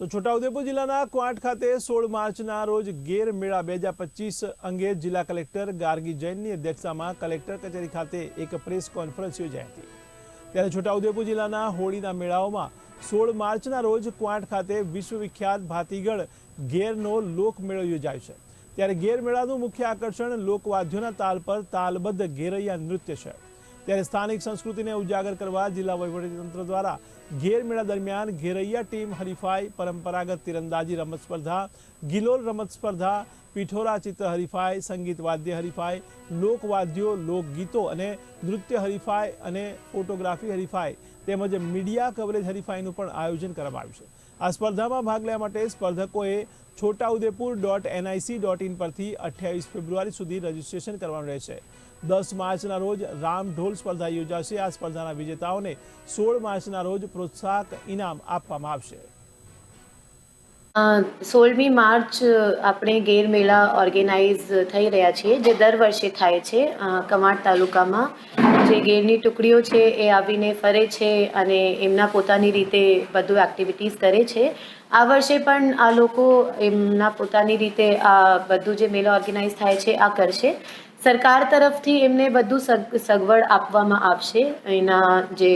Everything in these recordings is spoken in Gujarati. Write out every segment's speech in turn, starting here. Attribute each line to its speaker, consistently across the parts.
Speaker 1: તો છોટાઉદેપુર જિલ્લાના ક્વાંટ ખાતે સોળ માર્ચના રોજ ગેર મેળા બે અંગે જિલ્લા કલેક્ટર ગાર્ગી જૈનની અધ્યક્ષતામાં કલેક્ટર કચેરી ખાતે એક પ્રેસ કોન્ફરન્સ યોજાઈ હતી. ત્યારે છોટાઉદેપુર જિલ્લાના હોળીના મેળાઓમાં સોળ માર્ચના રોજ ક્વાંટ ખાતે વિશ્વવિખ્યાત ભાતીગળ ગેરનો લોકમેળો યોજાયો છે. ત્યારે ગેર મેળાનું મુખ્ય આકર્ષણ લોકવાદ્યોના તાલ પર તાલબદ્ધ ગેરૈયા નૃત્ય છે. ત્યારે સ્થાનિક સંસ્કૃતિને ઉજાગર કરવા જિલ્લા વહીવટીતંત્ર દ્વારા ઘેર મેળા દરમિયાન ઘેરૈયા ટીમ હરીફાઈ પરંપરાગત તીરંદાજી રમત સ્પર્ધા, ગિલોલ રમત સ્પર્ધા, પિઠોરા ચિત્ર હરીફાઈ, સંગીત વાદ્ય હરીફાઈ લોકવાદ્યો લોકગીતો અને નૃત્ય હરીફાઈ અને ફોટોગ્રાફી હરીફાઈ તેમજ મીડિયા કવરેજ હરીફાઈનું પણ આયોજન કરવામાં આવ્યું છે. આ સ્પર્ધામાં ભાગ લેવા માટે સ્પર્ધકોએ Chhota Udepur dot NIC dot in પરથી અઠ્યાવીસ ફેબ્રુઆરી સુધી રજીસ્ટ્રેશન કરવાનું રહેશે. દસ માર્ચના રોજ રામ ઢોલ સ્પર્ધા યોજાશે. આ સ્પર્ધાના વિજેતાઓને સોળ માર્ચના રોજ પ્રોત્સાહક ઇનામ આપવામાં આવશે.
Speaker 2: સોળમી માર્ચ આપણે ગેર મેળા ઓર્ગેનાઇઝ થઈ રહ્યા છીએ, જે દર વર્ષે થાય છે કમાડ તાલુકામાં. જે ગેરની ટુકડીઓ છે, એ આવીને ફરે છે અને એમના પોતાની રીતે બધું એક્ટિવિટીઝ કરે છે. આ વર્ષે પણ આ લોકો એમના પોતાની રીતે આ બધું જે મેળા ઓર્ગેનાઇઝ થાય છે, આ કરશે. સરકાર તરફથી એમને બધું સગ, સગવડ આપવામાં આવશે. એના જે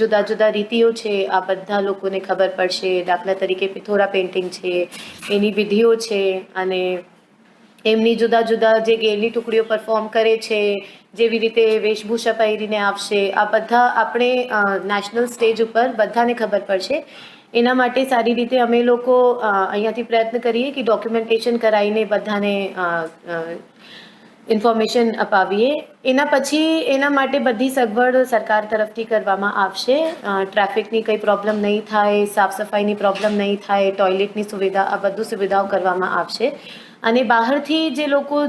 Speaker 2: જુદા જુદા રીતિઓ છે, આ બધા લોકોને ખબર પડશે. દાખલા તરીકે પિથોરા પેઇન્ટિંગ છે, એની વિધિઓ છે, અને એમની જુદા જુદા જે ગેરની ટુકડીઓ પરફોર્મ કરે છે, જેવી રીતે વેશભૂષા પહેરીને આવશે. આ બધા આપણે નેશનલ સ્ટેજ ઉપર બધાને ખબર પડશે. એના માટે સારી રીતે અમે લોકો અહીંયાથી પ્રયત્ન કરીએ કે ડોક્યુમેન્ટેશન કરાવીને બધાને ઇન્ફોર્મેશન અપાવીએ. એના પછી એના માટે બધી સગવડ સરકાર તરફથી કરવામાં આવશે. ટ્રાફિકની કંઈ પ્રોબ્લેમ નહીં થાય, સાફ સફાઈની પ્રોબ્લેમ નહીં થાય, ટોયલેટની સુવિધા, આ બધું સુવિધાઓ કરવામાં આવશે. અને બહારથી જે લોકો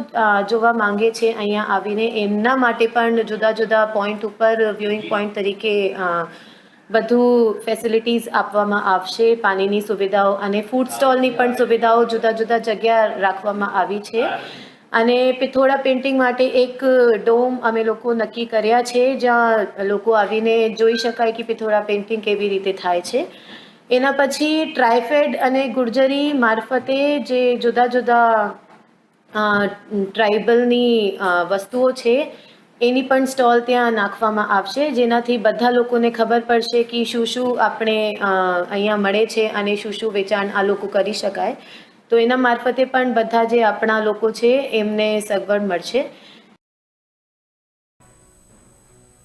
Speaker 2: જોવા માંગે છે અહીંયા આવીને, એમના માટે પણ જુદા જુદા પોઈન્ટ ઉપર વ્યુઇંગ પોઈન્ટ તરીકે બધું ફેસિલિટીઝ આપવામાં આવશે. પાણીની સુવિધાઓ અને ફૂડ સ્ટોલની પણ સુવિધાઓ જુદા જુદા જગ્યા રાખવામાં આવી છે. અને પિથોડા પેઇન્ટિંગ માટે એક ડોમ અમે લોકો નક્કી કર્યા છે, જ્યાં લોકો આવીને જોઈ શકાય કે પિથોડા પેઇન્ટિંગ કેવી રીતે થાય છે. એના પછી ટ્રાયફેડ અને ગુર્જરી મારફતે જે જુદા જુદા ટ્રાઇબલની વસ્તુઓ છે, એની પણ સ્ટોલ ત્યાં નાખવામાં આવશે, જેનાથી બધા લોકોને ખબર પડશે કે શું શું આપણે અહીંયા મળે છે અને શું શું વેચાણ આ લોકો કરી શકાય. તો એના મારફતે પણ બધા જે આપણા લોકો છે એમને સગવડ મળશે.